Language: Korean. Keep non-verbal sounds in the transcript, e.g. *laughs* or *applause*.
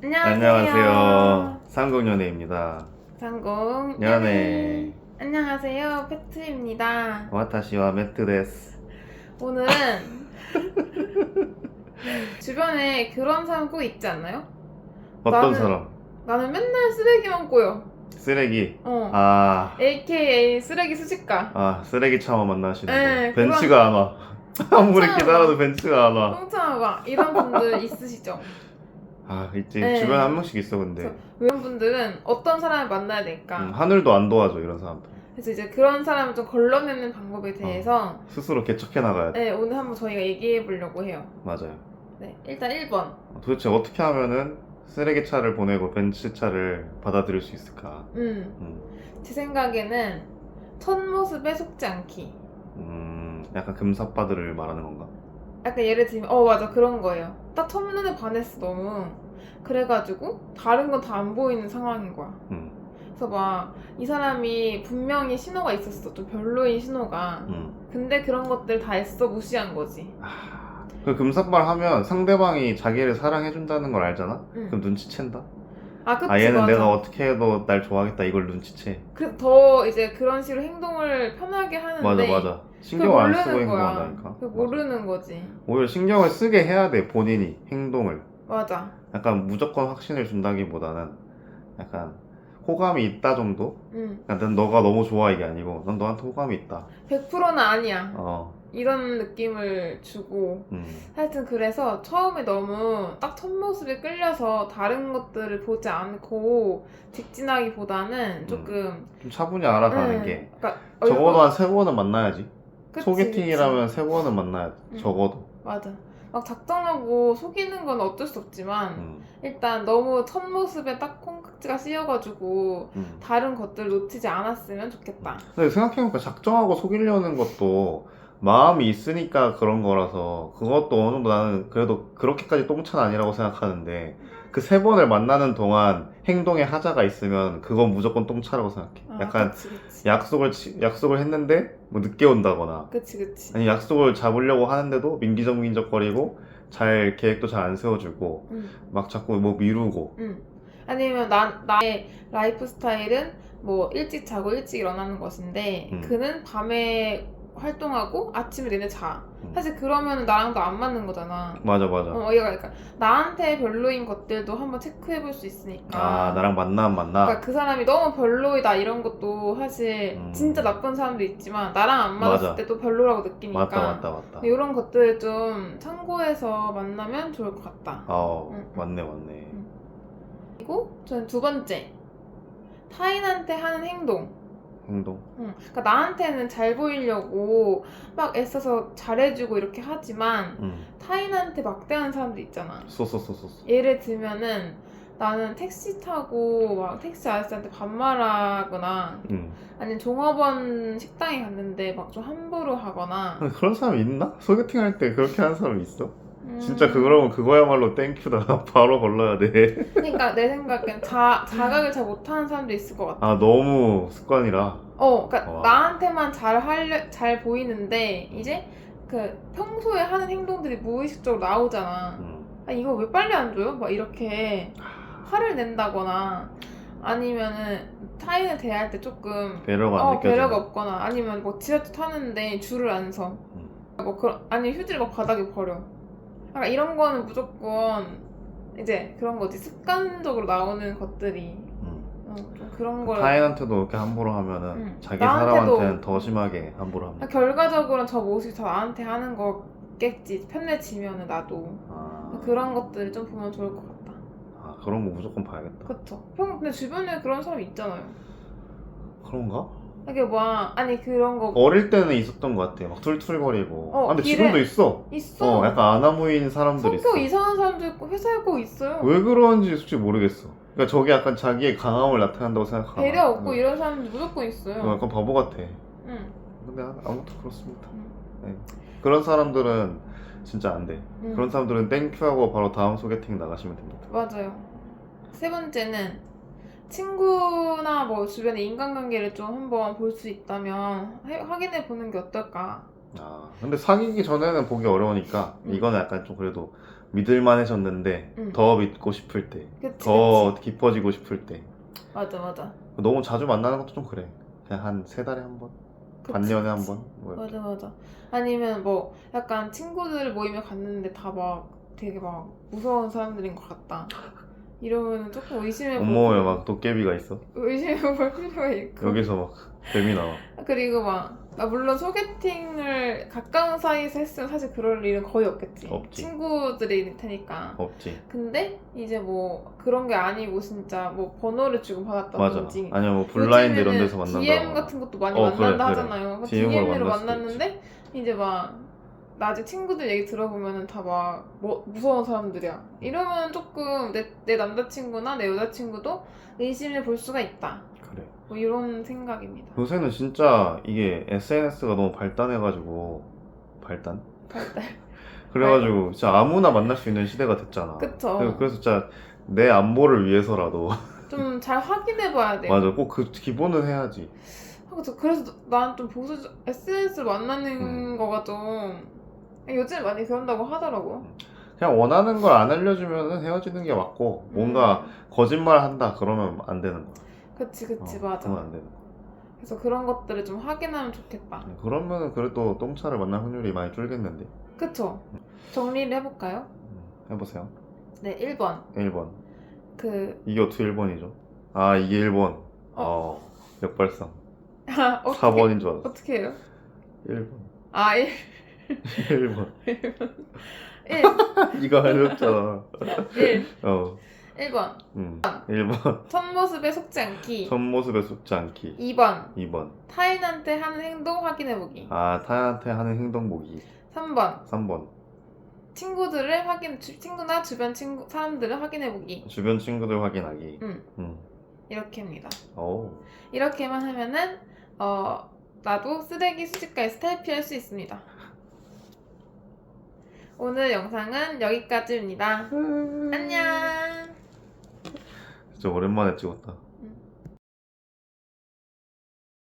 안녕하세요. 상공연애입니다. 상공 연애. 안녕하세요. 페트입니다. 와타시와 매트 데스. 오늘은 *laughs* 주변에 그런 사람 꼭 있지 않나요? 어떤 나는- 사람? 나는 맨날 쓰레기만 꼬여. 쓰레기. 어. 아, AKA 쓰레기 수집가. 아 쓰레기 차마 만나시는 네, 분. 벤츠가 안 와. 아무리 기다려도 벤츠가 안 와. 똥차가 이런 분들 있으시죠? 아, 있지. 네. 주변에 한 명씩 있어 근데. 그래서 이런 분들은 어떤 사람을 만나야 될까? 음, 하늘도 안 도와줘 이런 사람들. 그래서 이제 그런 사람을 좀 걸러내는 방법에 대해서 스스로 개척해 나가야 돼. 네, 오늘 한번 저희가 얘기해 보려고 해요. 맞아요. 네, 일단 1번. 도대체 어떻게 하면은 쓰레기 차를 보내고 벤츠 차를 받아들일 수 있을까? 음. 음, 제 생각에는 첫 모습에 속지 않기. 음, 약간 금사빠들을 말하는 건가? 약간 예를 들면, 어, 맞아, 그런 거예요. 딱 첫눈에 반했어, 너무. 그래가지고, 다른 건 다 안 보이는 상황인 거야. 음, 그래서 막, 이 사람이 분명히 신호가 있었어. 좀 별로인 신호가. 음. 근데 그런 것들 다 애써 무시한 거지. 아, 그 금사빠 하면 상대방이 자기를 사랑해준다는 걸 알잖아? 응. 그럼 눈치챈다? 아, 그치, 아 얘는 맞아. 내가 어떻게 해도 날 좋아하겠다 이걸 눈치채 그, 더 이제 그런 식으로 행동을 편하게 하는데. 맞아 맞아 신경을 안 쓰고 거야. 행동한다니까 그걸 맞아. 모르는 거지. 오히려 신경을 쓰게 해야 돼 본인이 행동을 맞아. 약간 무조건 확신을 준다기보다는 약간 호감이 있다 정도? 응. 그러니까 난 너가 너무 좋아 이게 아니고 난 너한테 호감이 있다 100%는 아니야. 어, 이런 느낌을 주고 음, 하여튼 그래서 처음에 너무 딱 첫 모습에 끌려서 다른 것들을 보지 않고 직진하기보다는 조금 좀 차분히 알아가는 응, 게 그러니까 적어도 얼굴- 한 세 번은 만나야지 그치, 소개팅이라면. 세 번은 만나야지 응. 적어도 맞아 막 작정하고 속이는 건 어쩔 수 없지만 음, 일단 너무 첫 모습에 딱 콩깍지가 씌여가지고 음. 다른 것들 놓치지 않았으면 좋겠다. 근데 생각해보니까 작정하고 속이려는 것도 마음이 있으니까 그런 거라서 그것도 어느 정도 나는 그래도 그렇게까지 똥차는 아니라고 생각하는데 그 세 번을 만나는 동안 행동에 하자가 있으면 그건 무조건 똥차라고 생각해. 아, 약간 그치 그치 약속을 치- 약속을 했는데 뭐 늦게 온다거나 그치 그치 아니 약속을 잡으려고 하는데도 민기적민적거리고 잘 계획도 잘 안 세워주고 응. 막 자꾸 뭐 미루고 응. 아니면 나, 나의 라이프 스타일은 뭐 일찍 자고 일찍 일어나는 것인데 음. 그는 밤에 활동하고 아침에 내내 자. 음. 사실 그러면 나랑도 안 맞는 거잖아. 맞아 맞아. 어, 얘가 그러니까 나한테 별로인 것들도 한번 체크해 볼 수 있으니까. 아 나랑 만나 안 만나. 그러니까 그 사람이 너무 별로이다 이런 것도 사실 음. 진짜 나쁜 사람도 있지만 나랑 안 맞았을. 때도 별로라고 느끼니까. 맞다 맞다 맞다. 이런 것들을 좀 참고해서 만나면 좋을 것 같다. 어 응. 맞네 맞네. 그리고 저는 두 번째 타인한테 하는 행동. 행동. 응. 그러니까 나한테는 잘 보이려고 막 애써서 잘해주고 이렇게 하지만 음. 타인한테 막대하는 사람도 있잖아. 쏘쏘쏘쏘. 예를 들면은 나는 택시 타고 막 택시 아저씨한테 반말하거나 음. 아니면 종업원 식당에 갔는데 막 좀 함부로 하거나 근데 그런 사람 있나? 소개팅 할 때 그렇게 하는 사람 있어? 음, 진짜 그러면 그거야말로 땡큐다. *laughs* 바로 걸러야 돼. 그러니까 내 생각엔 자, 자각을 잘 못하는 사람도 있을 것 같아. 아 너무 습관이라. 어, 그러니까 와. 나한테만 잘 하려 잘 보이는데 이제 그 평소에 하는 행동들이 무의식적으로 나오잖아. 음. 아 이거 왜 빨리 안 줘요? 막 이렇게 화를 낸다거나 아니면은 타인을 대할 때 조금 배려가 안 어 느껴져. 배려가 없거나 아니면 뭐 지하철 타는데 줄을 안 서. 음. 뭐 그런 아니 휴지를 막 바닥에 버려. 그러니까 이런 거는 무조건 이제 그런 거지 습관적으로 나오는 것들이 음. 어, 좀 그런 걸 타인한테도 이렇게 함부로 하면은 응. 자기 나한테도- 사람한테는 더 심하게 함부로 합니다. 결과적으로는 저 모습이 다 나한테 하는 거겠지 편해지면은 나도 아, 그런 것들을 좀 보면 좋을 것 같다. 아 그런 거 무조건 봐야겠다. 그쵸? 형 근데 주변에 그런 사람 있잖아요. 그런가? 이게 뭐 아니 그런 거 어릴 때는 있었던 것 같아. 막 툴툴거리고. 어, 아, 근데 길에- 지금도 있어. 있어. 어, 약간 아나무인 사람들 있어. 성격 이상한 사람도 있고 회사에 꼭 있어요. 왜 그런지 솔직히 모르겠어. 그러니까 저게 약간 자기의 강함을 나타낸다고 생각하나. 배려 없고 음. 이런 사람도 무조건 어, 있어요. 약간 바보 같아. 응. 근데 아- 아무튼 그렇습니다. 음. 네. 그런 사람들은 진짜 안 돼. 응. 그런 사람들은 땡큐하고 바로 다음 소개팅 나가시면 됩니다. 맞아요. 세 번째는 친구나 뭐 주변의 인간관계를 좀 한번 볼 수 있다면 해- 확인해 보는 게 어떨까? 아, 근데 사귀기 전에는 보기 어려우니까 음. 이거는 약간 좀 그래도 믿을만해졌는데 음. 더 믿고 싶을 때, 그치 더 깊어지고 싶을 때 맞아 맞아 너무 자주 만나는 것도 좀 그래. 그냥 한 세 달에 한 번, 그치, 반년에 한 그치. 번. 뭐 이렇게. 맞아 맞아 아니면 뭐 약간 친구들 모임에 갔는데 다 막 되게 막 무서운 사람들인 것 같다 *laughs* 이러면 조금 의심해 온몸에 막 도깨비가 있어. 의심해 볼 필요가 있고 여기서 막 뱀이 나와. 그리고 막 아, 물론 소개팅을 가까운 사이에서 했으면 사실 그럴 일은 거의 없겠지 없지. 친구들일 테니까 없지. 근데 이제 뭐 그런 게 아니고 진짜 뭐 번호를 주고 맞아. 받았다든지 아니면 뭐 블라인드 이런 데서 만난다. DM 같은 것도 많이 어, 만난다 그래. 하잖아요. DM 으로 DM으로 만날 수도 만났는데 이제 막 나중에 친구들 얘기 들어보면은 다 막 뭐, 무서운 사람들이야. 이러면 조금 내, 내 남자친구나 내 여자친구도 의심해 볼 수가 있다. 그래. 뭐 이런 생각입니다. 요새는 진짜 이게 SNS가 너무 발달해가지고 발달? *laughs* 발달. 그래가지고 진짜 아무나 만날 수 있는 시대가 됐잖아. 그쵸. 그래서- 그래서 진짜 내 안보를 위해서라도 *laughs* 좀 잘 확인해 봐야 돼. 맞아 꼭 그 기본은 해야지. 그래서 그래서 난좀 보수 SNS를 만나는 음. 거가 좀 요즘 많이 그런다고 하더라고. 그냥 원하는 걸 안 알려주면 헤어지는 게 맞고 뭔가 음. 거짓말 한다 그러면 안 되는 거야. 그치 그치 어, 맞아. 그러면 안 되는 거야. 그래서 그런 것들을 좀 확인하면 좋겠다. 그러면 그래도 똥차를 만날 확률이 많이 줄겠는데. 그쵸? 정리를 해볼까요? 음, 해보세요. 네, 1번. 1번. 그, 이게 어떻게 1번이죠? 아 이게 1번. 어. 역발상. 어떻게, 4번인 줄 알았어. 어떻게 해요? 1번. 아, 1. 1번. 1. *laughs* 이거 알렸잖아. 1. 어. 1번. 음. 1번. 첫 모습에 속지 않기. 첫 모습에 속지 않기. 2번. 2번. 타인한테 하는 행동 확인해보기. 아, 타한테 하는 행동 보기. 3번. 3번. 친구들을 확인, 주- 친구나 주변 친구, 사람들을 확인해보기. 주변 친구들 확인하기. 음. 음. 이렇게 합니다. 오. 이렇게만 하면은, 어, 나도 쓰레기 수집가에서 탈피할 수 있습니다. 오늘 영상은 여기까지입니다. 안녕! 진짜 오랜만에 찍었다.